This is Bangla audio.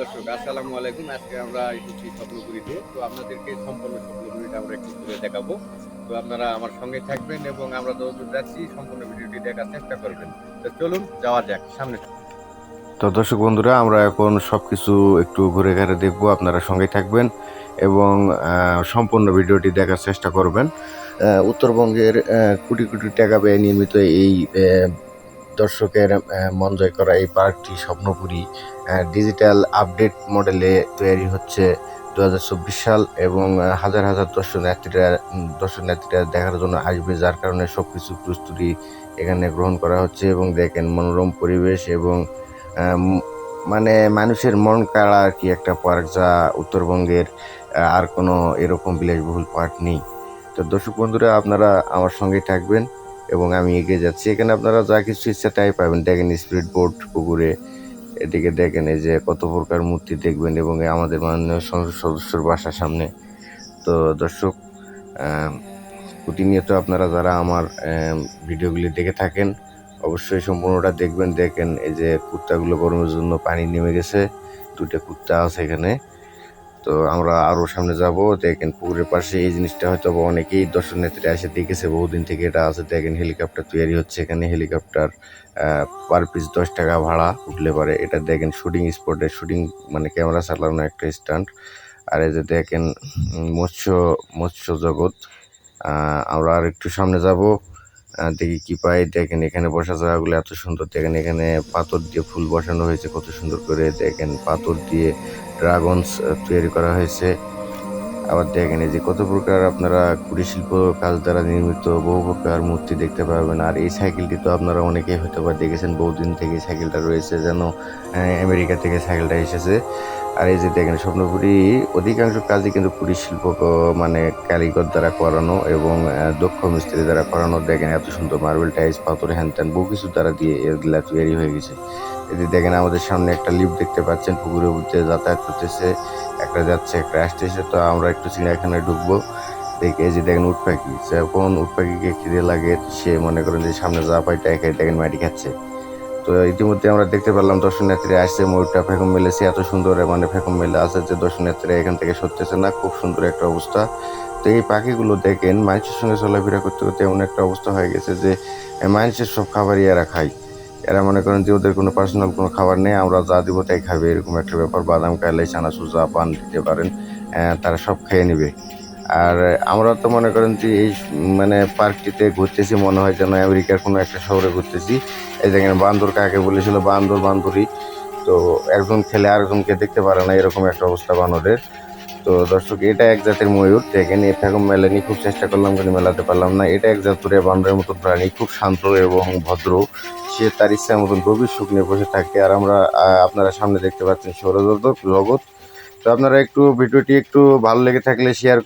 দর্শক, আসসালামু আলাইকুম। আজকে আমরা এসেছি স্বপ্নপুরীতে। তো আপনাদেরকে সম্পূর্ণ স্বপ্নপুরীটা আমরা একটু ঘুরে দেখাবো। তো আপনারা আমার সঙ্গে থাকবেন এবং আমরা যতদূর যাচ্ছি, সম্পূর্ণ ভিডিওটি দেখার চেষ্টা করবেন। তো চলুন, যাওয়া যাক সামনে। তো দর্শক বন্ধুরা, আমরা এখন সব কিছু একটু ঘুরে ঘুরে দেখব। আপনারা সঙ্গে থাকবেন এবং সম্পূর্ণ ভিডিওটি দেখার চেষ্টা করবেন। উত্তরবঙ্গের কোটি কোটি টাকা ব্যয় নির্মিত এই দর্শকের মন জয় করা এই পার্কটি স্বপ্নপুরী ডিজিটাল আপডেট মডেলে তৈরি হচ্ছে দু হাজার চব্বিশ সাল এবং হাজার হাজার দর্শনার্থীরা দর্শনার্থীরা দেখার জন্য আসবে, যার কারণে সব কিছু প্রস্তুতি এখানে গ্রহণ করা হচ্ছে এবং দেখেন মনোরম পরিবেশ এবং মানে মানুষের মন কাড়া আর কি একটা পার্ক যা উত্তরবঙ্গের আর কোনো এরকম বিলাসবহুল পার্ক নেই। তো দর্শক বন্ধুরা, আপনারা আমার সঙ্গেই থাকবেন। এবং আমি এগিয়ে যাচ্ছি। এখানে আপনারা যা কিছু ইচ্ছা তাই পাবেন। দেখেন স্পিড বোট পুকুরে এদিকে দেখেন এই যে কত প্রকার মূর্তি দেখবেন এবং আমাদের মাননীয় সংসদ সদস্যর বাসার সামনে। তো দর্শক প্রতিনিয়ত আপনারা যারা আমার ভিডিওগুলি দেখে থাকেন, অবশ্যই সম্পূর্ণটা দেখবেন। দেখেন এই যে কুত্তাগুলো গরমের জন্য পানি নেমে গেছে। দুটো কুত্তা আছে এখানে। তো আমরা আরও সামনে যাব। দেখেন পুকুরের পাশে এই জিনিসটা হয়তো অনেকেই দর্শনার্থীরা এসে দেখেছে, বহুদিন থেকে এটা আছে। দেখেন হেলিকপ্টার তৈরি হচ্ছে এখানে, হেলিকপ্টার পার পিস দশ টাকা ভাড়া উঠলে পারে। এটা দেখেন শুটিং স্পটে শুটিং মানে ক্যামেরা চালানো একটা স্ট্যান্ড আর এই যে দেখেন মৎস্য মৎস্য জগৎ। আমরা আর একটু সামনে যাব। দেখি কি পাই। দেখেন এখানে বসা জায়গাগুলো এত সুন্দর। দেখেন এখানে পাথর দিয়ে ফুল বসানো হয়েছে কত সুন্দর করে। দেখেন পাথর দিয়ে ড্রাগনস তৈরি করা হয়েছে। আবার দেখেন এই যে কত প্রকার আপনারা কুটির শিল্প কাজ দ্বারা নির্মিত, বহু প্রকার মূর্তি দেখতে পাবেন আর এই সাইকেলটি তো আপনারা অনেকেই হয়তো বা দেখেছেন, বহুদিন থেকে সাইকেলটা রয়েছে যেন আমেরিকা থেকে সাইকেলটা এসেছে। আর এই যে দেখেন স্বপ্নপুরি, অধিকাংশ কাজই কিন্তু কুটির শিল্প মানে কারিগর দ্বারা করানো এবং দক্ষ মিস্ত্রি দ্বারা করানো। দেখেন এত সুন্দর মার্বেল, টাইলস, পাথর, হ্যান ত্যান, বহু কিছু দ্বারা দিয়ে এগুলা তৈরি হয়ে গেছে। এটি দেখেন আমাদের সামনে একটা লিফট দেখতে পাচ্ছেন, পুকুরের উপরে যাতায়াত করতেছে, একটা যাচ্ছে, একটা আসতেছে, তো আমরা একটু চিড়িয়াখানায় ঢুকবো। দেখে যে দেখেন উট পাখি যখন উট পাখিকে খিদে লাগে সে মনে করেন যে সামনে যা পাই তাই খাই দেখেন মাটি খাচ্ছে। তো ইতিমধ্যে আমরা দেখতে পেলাম দর্শনার্থীরা আসছে, ময়ূরটা ফেকম মেলেছে, এত সুন্দর মানে ফেকম মেলে আছে যে দর্শনার্থীরা এখান থেকে সরতেছে না, খুব সুন্দর একটা অবস্থা। তো এই পাখিগুলো দেখেন, মানুষের সঙ্গে চলাফেরা করতে করতে এমন একটা অবস্থা হয়ে গেছে যে, মানুষের সব খাবারই এরা খায়। এরা মনে করেন যে ওদের কোনো পার্সোনাল কোনো খাবার নেই, আমরা যা দিব তাই খাবে, এরকম একটা ব্যাপার। বাদাম খাইলে চানাচুর যা পান দিতে পারেন তারা সব খেয়ে নেবে। আর আমরা তো মনে করেন যে এই মানে পার্কটিতে ঘুরতেছি, মনে হয় যেন আমেরিকার কোনো একটা শহরে ঘুরতেছি। এই দেখেন, বান্দর কাকে বলেছিল? বান্দর বান্দরই তো একজন খেলে আরেকজনকে দেখতে পারে না, এরকম একটা অবস্থা বানরের। তো দর্শক, এটা এক জাতের ময়ূর। দেখেন এরকম মেলেনি খুব চেষ্টা করলাম, কিন্তু মেলাতে পারলাম না। এটা এক জাতুরে বান্দরের মতো প্রাণী, খুব শান্ত এবং ভদ্র। সে তার ইচ্ছার মতন গভীর সুখ নিয়ে বসে থাকে। আর আমরা আপনারা সামনে দেখতে পাচ্ছেন সৌরজগৎ। জগৎ তো আপনারা একটু ভিডিওটি একটু ভালো লেগে থাকলে শেয়ার